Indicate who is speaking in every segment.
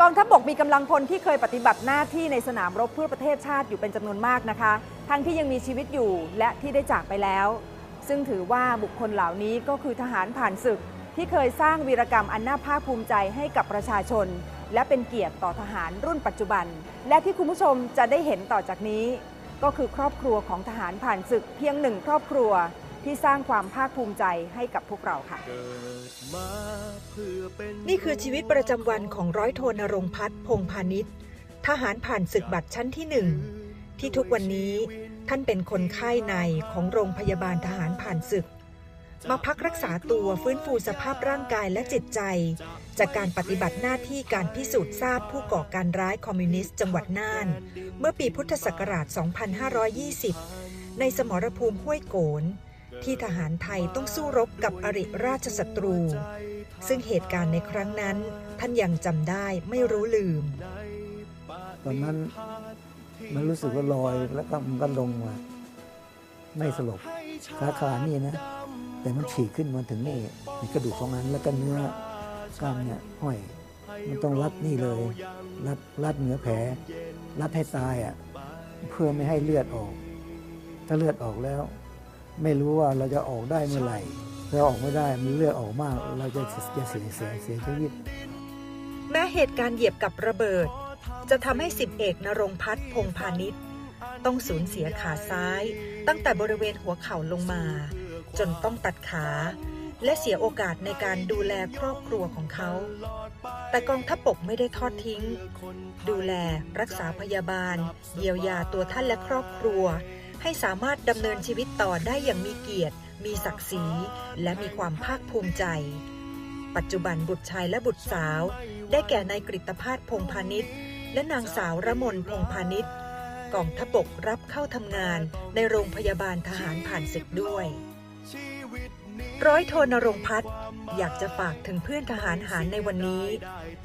Speaker 1: กองทัพบกมีกำลังพลที่เคยปฏิบัติหน้าที่ในสนามรบเพื่อประเทศชาติอยู่เป็นจำนวนมากนะคะ ทั้งที่ยังมีชีวิตอยู่และที่ได้จากไปแล้ว ซึ่งถือว่าบุคคลเหล่านี้ก็คือทหารผ่านศึก ที่เคยสร้างวีรกรรมอันน่าภาคภูมิใจให้กับประชาชน และเป็นเกียรติต่อทหารรุ่นปัจจุบัน และที่คุณผู้ชมจะได้เห็นต่อจากนี้ ก็คือครอบครัวของทหารผ่านศึกเพียงหนึ่งครอบครัว ที่สร้างความภาคภูมิใจให้กับพวกเราค่ะ
Speaker 2: นี่คือชีวิตประจำวันของร้อยโทนรงค์พัฒน์พงพาณิชย์ทหารผ่านศึกบัตรชั้นที่หนึ่งที่ทุกวันนี้ท่านเป็นคนไข้ในของโรงพยาบาลทหารผ่านศึก มาพักรักษาตัวฟื้นฟูสภาพร่างกายและจิตใจ จากการปฏิบัติหน้าที่การพิสูจน์ทราบผู้ก่อการร้ายคอมมิวนิสต์จังหวัดน่าน เมื่อปีพุทธศักราช 2520 ในสมรภูมิห้วยโกน ที่ทหารไทยต้องสู้รบกับอริราชศัตรู ซึ่งเหตุการณ์ในครั้งนั้น ท่านยังจำได้ไม่รู้ลืม
Speaker 3: ตอนนั้นมันรู้สึกว่าลอยแล้วก็มันก็ลงมา ไม่สลบขาขานี่นะ แต่มันฉีกขึ้นมาถึงนี่มีกระดูกสองอันแล้วก็เนื้อกล้ามเนี่ยห้อย มันต้องรัดนี่เลย รัดรัดเหนือแผล รัดให้ตายอะเพื่อไม่ให้เลือดออก ถ้าเลือดออกแล้ว ไม่รู้ว่าเราจะออกได้เมื่อไหร่ถ้าออกไม่ได้มันเลือดออกมาก เราจะจะเสียเสียเสียชีวิต
Speaker 2: แม้เหตุการณ์เหยียบกับระเบิด จะทำให้สิบเอกนรงค์พัฒน์พงพาณิชย์ต้องสูญเสียขาซ้าย ตั้งแต่บริเวณหัวเข่าลงมา จนต้องตัดขา และเสียโอกาสในการดูแลครอบครัวของเขา แต่กองทัพบกไม่ได้ทอดทิ้ง ดูแลรักษาพยาบาล เยียวยาตัวท่านและครอบครัว ให้สามารถดำเนินชีวิตต่อได้อย่างมีเกียรติ มีศักดิ์ศรี และมีความภาคภูมิใจ ปัจจุบันบุตรชายและบุตรสาว ได้แก่นายกฤตภาสพงพาณิชย์ และนางสาวระมนพงพาณิชย์กองทัพบกรับเข้าทำงานในโรงพยาบาลทหารผ่านศึกด้วย ร้อยโทนรงพัฒน์อยากจะฝากถึงเพื่อนทหารหารในวันนี้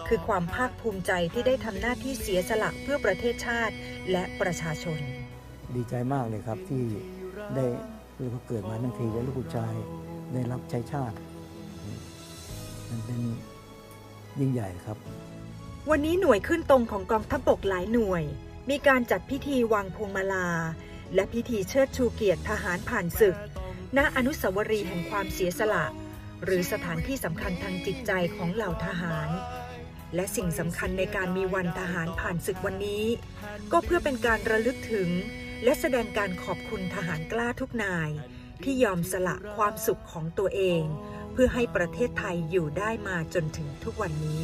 Speaker 2: คือความภาคภูมิใจที่ได้ทำหน้าที่เสียสละเพื่อประเทศชาติและประชาชน
Speaker 3: ดีใจมากเลยครับที่ได้ลูกเกิดมาทั้งทีได้ลูกผู้ชายได้รับใช้ชาติ มันเป็นยิ่งใหญ่ครับ
Speaker 2: วันนี้หน่วยขึ้นตรงของกองทัพบกหลายหน่วย มีการจัดพิธีวางพวงมาลา และพิธีเชิดชูเกียรติทหารผ่านศึก ณอนุสาวรีย์แห่งความเสียสละ หรือสถานที่สำคัญทางจิตใจของเหล่าทหารและสิ่งสำคัญในการมีวันทหารผ่านศึกวันนี้ ก็เพื่อเป็นการระลึกถึง และแสดงการขอบคุณทหารกล้าทุกนาย ที่ยอมสละความสุขของตัวเอง เพื่อให้ประเทศไทยอยู่ได้มาจนถึงทุกวันนี้